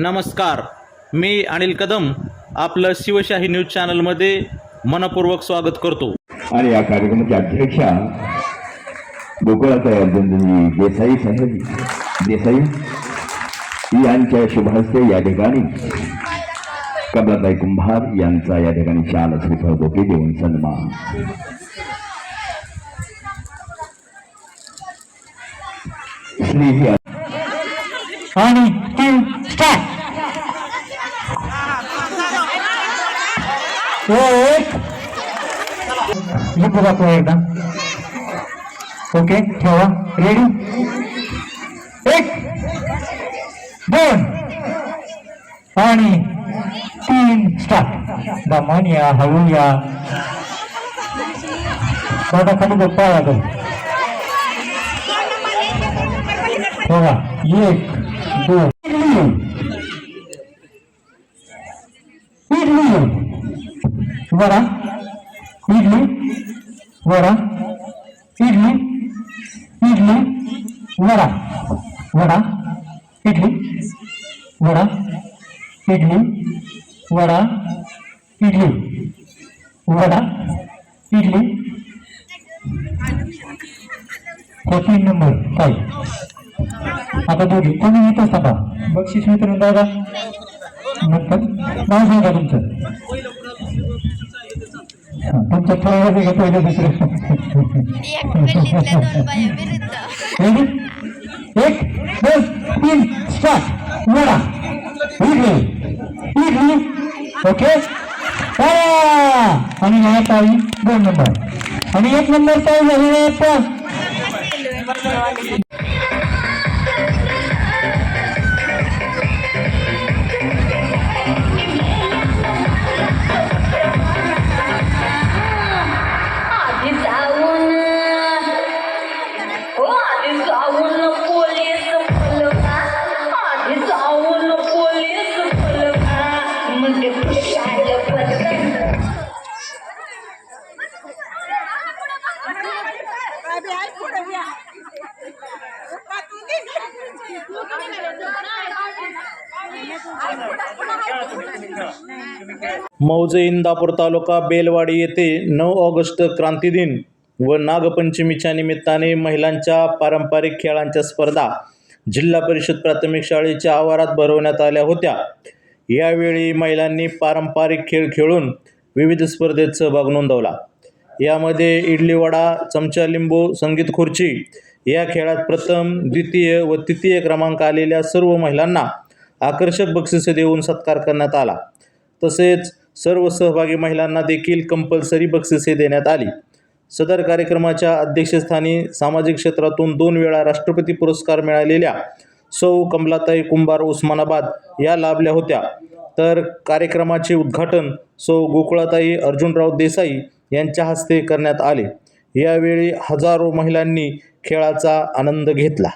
नमस्कार. मी अनिल कदम आपलं शिवशाही न्यूज चॅनलमध्ये मनपूर्वक स्वागत करतो. आणि या कार्यक्रमाच्या अध्यक्षा गोकुळाताई अर्जुनजी देसाई साहेब देसाई यांच्या शुभ हस्ते या ठिकाणी कमलाताई कुंभार यांचा या ठिकाणी शाल श्रीफळ बोके देऊन सन्मान. श्री ही आणि तीन स्टार्ट एक. लिंबू दाखवा एकदा. ओके ठेवा. रेडी एक. दोन. आणि तीन. स्टार्ट दमन या हळू या बघा खाली गप्पा लागेल बघा एक. इडली वडा इडली वडा इडली इडली वडा वडा इडली वडा इडली वडा इडली वडा इडली हा तीन नंबर काय आता दोघी कोणी येत असता का बक्षीस वितरण दादा नंतर नाव सांगा तुमचं. हा, तुमचं ठरवायचं का पहिलं दुसरं? एक दोन तीन स्टार्ट वडा इडली इडली ओके आणि ह्या ताई दोन नंबर आणि एक नंबर ताई झालेला आहे मौजे इंदापूर तालुका बेलवाडी येथे नऊ ऑगस्ट क्रांती दिन. व नागपंचमीच्या निमित्ताने महिलांच्या पारंपरिक खेळांच्या स्पर्धा जिल्हा परिषद प्राथमिक शाळेच्या आवारात भरवण्यात आल्या होत्या. यावेळी महिलांनी पारंपरिक खेळ खेळून विविध स्पर्धेत सहभाग नोंदवला. यामध्ये इडली वडा चमचा लिंबू संगीत खुर्ची या खेळात प्रथम द्वितीय व तृतीय क्रमांक आलेल्या सर्व महिलांना आकर्षक बक्षिसे देऊन सत्कार करण्यात आला. तसेच सर्व सहभागी महिलांना देखील कंपल्सरी बक्षिसे देण्यात आली. सदर कार्यक्रमाच्या अध्यक्षस्थानी सामाजिक क्षेत्रातून दोन वेळा राष्ट्रपती पुरस्कार मिळालेल्या सौ कमलाताई कुंभार उस्मानाबाद या लाभल्या होत्या. तर कार्यक्रमाचे उद्घाटन सौ गोकुळाताई अर्जुनराव देसाई यांच्या हस्ते करण्यात आले. यावेळी हजारो महिलांनी खेळाचा आनंद घेतला.